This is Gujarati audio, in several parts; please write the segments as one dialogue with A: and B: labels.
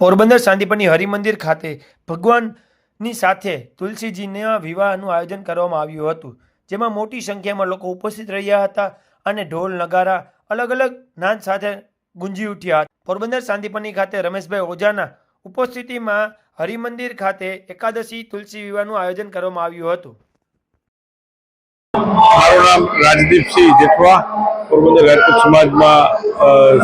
A: પોરબંદર શાંતિપરની હરિમંદિર ખાતે ભગવાનની સાથે તુલસીજીના વિવાહનું આયોજન કરવામાં આવ્યું હતું, જેમાં મોટી સંખ્યામાં લોકો ઉપસ્થિત રહ્યા હતા અને ઢોલ, નગારા અલગ અલગ નાદ સાથે ગુંજી ઉઠ્યા હતા. પોરબંદર શાંતિપની ખાતે રમેશભાઈ ઓઝાના ઉપસ્થિતિમાં હરિમંદિર ખાતે એકાદશી તુલસી વિવાહનું આયોજન કરવામાં આવ્યું હતું.
B: મારું નામ રાજદીપસિંહ જેઠવા, પોરબંદર રાજપૂત સમાજમાં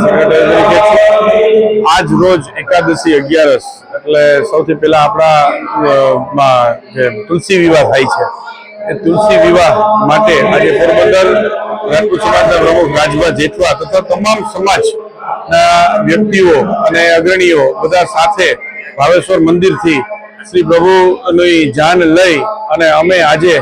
B: સેક્રેટરી તરીકે આજ રોજ એકાદશી અગિયારસ, એટલે સૌથી પહેલા આપણા જે તુલસી વિવાહ થાય છે, એ તુલસી વિવાહ માટે આજે પોરબંદર રાજપૂત સમાજના પ્રમુખ રાજભા જેઠવા તથા તમામ સમાજના વ્યક્તિઓ અને અગ્રણીઓ બધા સાથે ભાવેશ્વર મંદિરથી શ્રી પ્રભુની જાન લઈ અને અમે આજે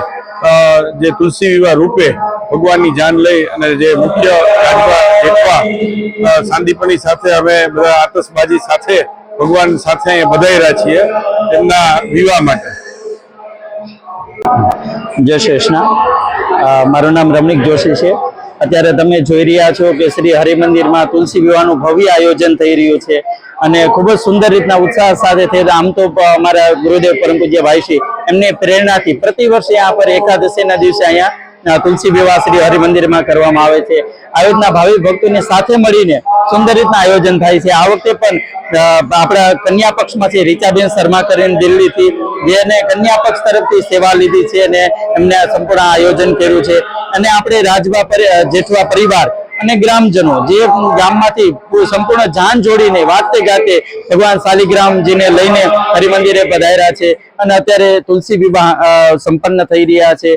B: જે તુલસી વિવાહ રૂપે ભગવાનની જાન લઈ અને જે મુખ્ય રાજભા સાંદીપની સાથે અમે બધા આતશબાજી સાથે ભગવાન સાથે બધાયરા છીએ તેમના વિવાહ માટે
C: જય શ્રી મારું નામ રમણીક જોશી છે અત્યારે તમે જોઈ રહ્યા છો કે શ્રી હરિમંદિરમાં તુલસી વિવાહનું ભવ્ય આયોજન થઈ રહ્યું છે અને ખૂબ જ સુંદર રીતના ઉત્સાહ સાથે રહ્યું. આમ તો અમારા ગુરુદેવ પરમ પૂજ્ય ભાઈશ્રી એમની પ્રેરણાથી પ્રતિ વર્ષે આ પર એકાદશીના દિવસે અહીંયા તુલસી વિવાહ શ્રી હરિમંદિરમાં કરવામાં આવે છે. આયોજના ભાવિક ભક્તોને સાથે મળીને સુંદર રીતના આયોજન થાય છે. આ વખતે પણ આપણા કન્યા પક્ષમાંથી રીચાબેન શર્મા કરીને દિલ્હીથી જેને કન્યા પક્ષ તરફથી સેવા લીધી છે અને એમને સંપૂર્ણ આયોજન કર્યું છે. અને આપણે રાજવા જેઠવા પરિવાર અને ગ્રામજનો જે ગામમાંથી સંપૂર્ણ જાન જોડીને વાતે ગાતે ભગવાન શાલિગ્રામજીને લઈને હરિમંદિરે પધાર્યા છે. અને અત્યારે તુલસી વિવાહ સંપન્ન થઈ રહ્યા છે.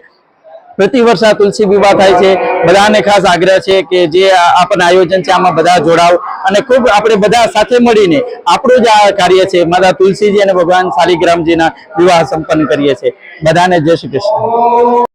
C: પ્રતિ વર્ષ આ તુલસી વિવાહ થાય છે. બધાને ખાસ આગ્રહ છે કે જે આપણને આયોજન છે, આમાં બધા જોડાવ અને ખૂબ આપણે બધા સાથે મળીને આપણું જ આ કાર્ય છે. માતા તુલસીજી અને ભગવાન શાલિગ્રામજીના વિવાહ સંપન્ન કરીએ છીએ. બધાને જય શ્રી કૃષ્ણ.